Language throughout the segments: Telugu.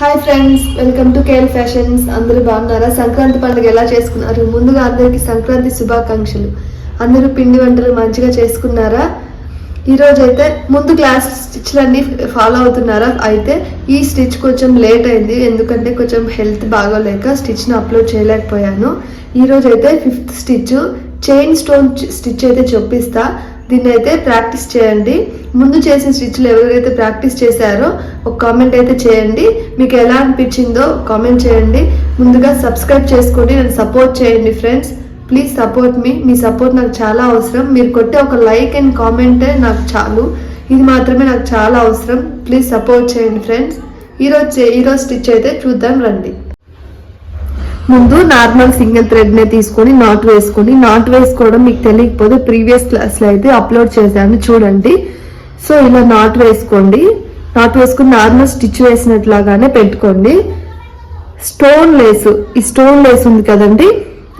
Hi friends welcome to KL fashions అందరూ బాగున్నారా? సంక్రాంతి పండుగ ఎలా చేసుకున్నారు? ముందుగా అందరికీ సంక్రాంతి శుభాకాంక్షలు. అందరూ పిండి వంటలు మంచిగా చేసుకున్నారా? ఈరోజు అయితే ముందు క్లాస్ స్టిచ్లన్నీ ఫాలో అవుతున్నారా? అయితే ఈ స్టిచ్ కొంచెం లేట్ అయింది. ఎందుకంటే కొంచెం హెల్త్ బాగోలేక స్టిచ్ని అప్లోడ్ చేయలేకపోయాను. ఈరోజు అయితే fifth stitch chain stone stitch అయితే చూపిస్తా. దీన్ని అయితే ప్రాక్టీస్ చేయండి. ముందు చేసిన స్టిచ్లు ఎవరైతే ప్రాక్టీస్ చేశారో ఒక కామెంట్ అయితే చేయండి. మీకు ఎలా అనిపించిందో కామెంట్ చేయండి. ముందుగా సబ్స్క్రైబ్ చేసుకోండి. నన్ను సపోర్ట్ చేయండి friends. Please support me. Me support నాకు చాలా అవసరం. మీరు కొట్టే ఒక లైక్ అండ్ కామెంటే నాకు చాలు. ఇది మాత్రమే నాకు చాలా అవసరం. ప్లీజ్ సపోర్ట్ చేయండి ఫ్రెండ్స్. ఈరోజు ఈరోజు స్టిచ్ అయితే చూద్దాం రండి. ముందు నార్మల్ సింగిల్ థ్రెడ్ నే తీసుకొని నాట్ వేసుకొని నాట్ వేసుకోవడం మీకు తెలియకపోతే ప్రీవియస్ క్లాస్లో అయితే అప్లోడ్ చేశాను. చూడండి. సో ఇలా నాట్ వేసుకోండి. నాట్ వేసుకుని నార్మల్ స్టిచ్ వేసినట్లాగానే పెట్టుకోండి. స్టోన్ లేస్ ఈ స్టోన్ లేస్ ఉంది కదండి.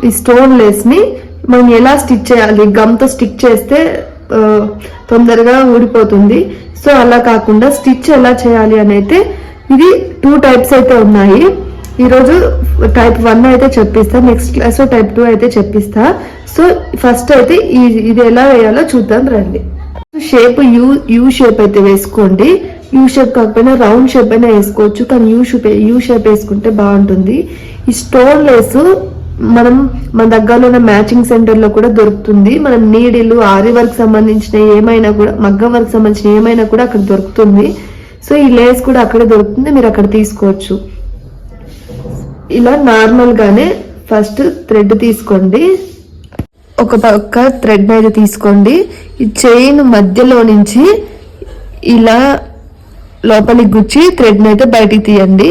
ఈ స్టోన్ లేస్ని మనం ఎలా స్టిచ్ చేయాలి? గమ్తో స్టిక్ చేస్తే తొందరగా ఊడిపోతుంది. సో అలా కాకుండా స్టిచ్ ఎలా చేయాలి అని అయితే ఇది టూ టైప్స్ అయితే ఉన్నాయి. ఈరోజు టైప్ వన్ అయితే చెప్పిస్తా నెక్స్ట్ క్లాస్లో టైప్ టూ అయితే చెప్పిస్తా. సో ఫస్ట్ అయితే ఇది ఎలా వేయాలో చూద్దాం రండి. షేప్ యూ యూ షేప్ అయితే వేసుకోండి. యూ షేప్ కాకపోయినా రౌండ్ షేప్ అయినా వేసుకోవచ్చు కానీ యూ షేప్ యూ షేప్ వేసుకుంటే బాగుంటుంది. ఈ స్టోన్ లేస్ మనం మన దగ్గరలో ఉన్న మ్యాచింగ్ సెంటర్లో కూడా దొరుకుతుంది. మనం నీడిలు ఆరి వర్క్ సంబంధించిన ఏమైనా కూడా మగ్గం వర్క్ సంబంధించిన ఏమైనా కూడా అక్కడ దొరుకుతుంది. సో ఈ లేస్ కూడా అక్కడే దొరుకుతుంది మీరు అక్కడ తీసుకోవచ్చు. ఇలా నార్మల్గానే ఫస్ట్ థ్రెడ్ తీసుకోండి. ఒక పక్క థ్రెడ్ మీద తీసుకోండి. ఈ చైన్ మధ్యలో నుంచి ఇలా లోపలికి గుచ్చి థ్రెడ్ అయితే బయటికి తీయండి.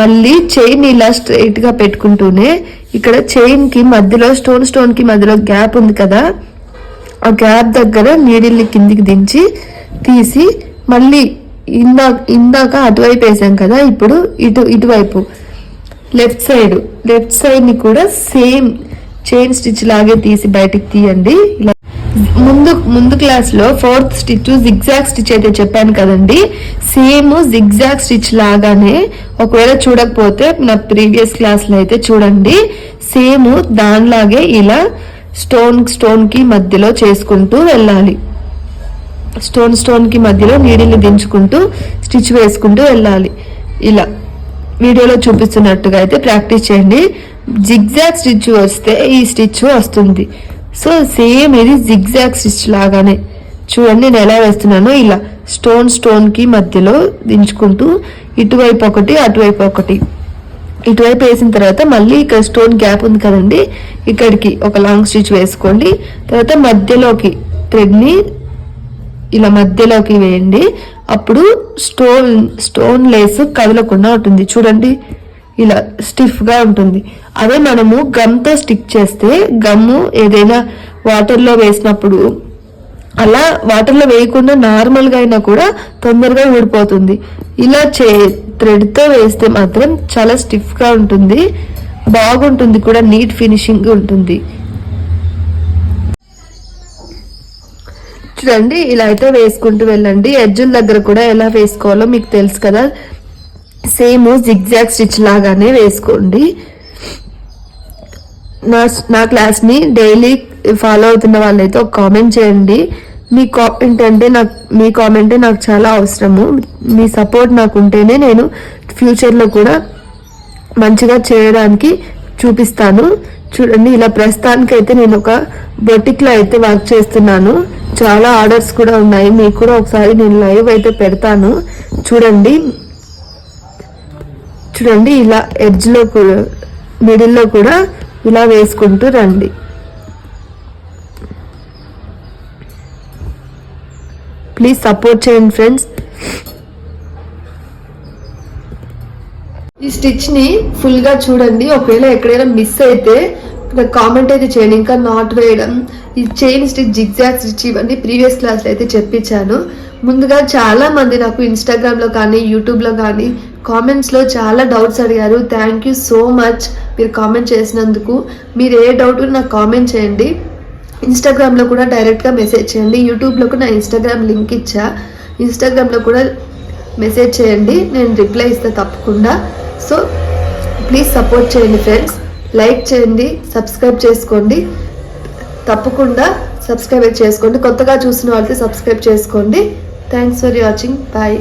మళ్ళీ చైన్ ఇలా స్ట్రైట్గా పెట్టుకుంటూనే ఇక్కడ చైన్కి మధ్యలో స్టోన్ స్టోన్కి మధ్యలో గ్యాప్ ఉంది కదా ఆ గ్యాప్ దగ్గర నీడిల్ని కిందికి దించి తీసి మళ్ళీ ఇందాక ఇందాక అటువైపు వేసాం కదా ఇప్పుడు ఇటు ఇటువైపు. లెఫ్ట్ సైడ్ లెఫ్ట్ సైడ్ని కూడా సేమ్ చైన్ స్టిచ్ లాగే తీసి బయటికి తీయండి. ఇలా ముందు ముందు క్లాస్లో ఫోర్త్ స్టిచ్ జిగ్జాగ్ స్టిచ్ అయితే చెప్పాను కదండి. సేమ్ జిగ్జాగ్ స్టిచ్ లాగానే ఒకవేళ చూడకపోతే నా ప్రీవియస్ క్లాస్లో అయితే చూడండి. సేమ్ దానిలాగే ఇలా స్టోన్ స్టోన్కి మధ్యలో చేసుకుంటూ వెళ్ళాలి. స్టోన్ స్టోన్కి మధ్యలో నీడిల్ని దించుకుంటూ స్టిచ్ వేసుకుంటూ వెళ్ళాలి. ఇలా. వీడియోలో చూపిస్తున్నట్టుగా అయితే ప్రాక్టీస్ చేయండి. జిగ్జాగ్ స్టిచ్ వస్తే ఈ స్టిచ్ వస్తుంది. సో సేమ్ ఇది జిగ్జాగ్ స్టిచ్ లాగానే. చూడండి నేను ఎలా వేస్తున్నానో ఇలా స్టోన్ స్టోన్కి మధ్యలో దించుకుంటూ ఇటువైపు ఒకటి అటువైపు ఒకటి. ఇటువైపు వేసిన తర్వాత మళ్ళీ ఇక్కడ స్టోన్ గ్యాప్ ఉంది కదండి ఇక్కడికి ఒక లాంగ్ స్టిచ్ వేసుకోండి. తర్వాత మధ్యలోకి థ్రెడ్ని ఇలా మధ్యలోకి వేయండి. అప్పుడు స్టోన్ స్టోన్ లేస్ కదలకుండా ఉంటుంది. చూడండి ఇలా స్టిఫ్గా ఉంటుంది. అదే మనము గమ్తో స్టిక్ చేస్తే గమ్ము ఏదైనా వాటర్లో వేసినప్పుడు అలా వాటర్లో వేయకుండా నార్మల్గా అయినా కూడా తొందరగా ఊడిపోతుంది. ఇలా చే థ్రెడ్తో వేస్తే మాత్రం చాలా స్టిఫ్గా ఉంటుంది. బాగుంటుంది కూడా నీట్ ఫినిషింగ్ ఉంటుంది. చూడండి ఇలా అయితే వేసుకుంటూ వెళ్ళండి. ఎడ్జుల దగ్గర కూడా ఎలా వేసుకోవాలో మీకు తెలుసు కదా. సేమ్ జిగ్జాగ్ స్టిచ్ లాగానే వేసుకోండి. నా నా క్లాస్ని డైలీ ఫాలో అవుతున్న వాళ్ళైతే ఒక కామెంట్ చేయండి. మీ కామెంట్ అంటే నాకు మీ కామెంటే నాకు చాలా అవసరము. మీ సపోర్ట్ నాకు ఉంటేనే నేను ఫ్యూచర్లో కూడా మంచిగా చేయడానికి చూపిస్తాను. చూడండి ఇలా ప్రస్తుతానికైతే నేను ఒక బొటిక్లో అయితే వర్క్ చేస్తున్నాను. చాలా ఆర్డర్స్ కూడా ఉన్నాయి. మీకు కూడా ఒకసారి నేను లైవ్ అయితే పెడతాను. చూడండి. చూడండి ఇలా ఎడ్జ్లో కూడా మిడిల్లో కూడా ఇలా వేసుకుంటూ రండి. ప్లీజ్ సపోర్ట్ చేయండి ఫ్రెండ్స్ ఈ స్టిచ్ని ఫుల్గా చూడండి. ఒకవేళ ఎక్కడైనా మిస్ అయితే కామెంట్ అయితే చేయండి. ఇంకా నాట్ వేయడం. ఈ చైన్ స్టిచ్ జిగ్జాగ్ స్టిచ్ ఇవన్నీ ప్రీవియస్ క్లాస్లో అయితే చెప్పించాను. ముందుగా చాలా మంది నాకు ఇన్స్టాగ్రామ్లో కానీ యూట్యూబ్లో కానీ కామెంట్స్లో చాలా డౌట్స్ అడిగారు. థ్యాంక్ యూ సో మచ్ మీరు కామెంట్ చేసినందుకు. మీరు ఏ డౌట్ నాకు కామెంట్ చేయండి. ఇన్స్టాగ్రామ్లో కూడా డైరెక్ట్గా మెసేజ్ చేయండి. యూట్యూబ్లో కూడా నా ఇన్స్టాగ్రామ్ లింక్ ఇచ్చా. ఇన్స్టాగ్రామ్లో కూడా మెసేజ్ చేయండి. నేను రిప్లై ఇస్తే తప్పకుండా. సో ప్లీజ్ సపోర్ట్ చేయండి ఫ్రెండ్స్ లైక్ చేయండి సబ్స్క్రైబ్ చేసుకోండి. తప్పకుండా సబ్స్క్రైబ్ చేసుకోండి కొత్తగా చూసిన వాళ్ళకి సబ్స్క్రైబ్ చేసుకోండి. Thanks for watching bye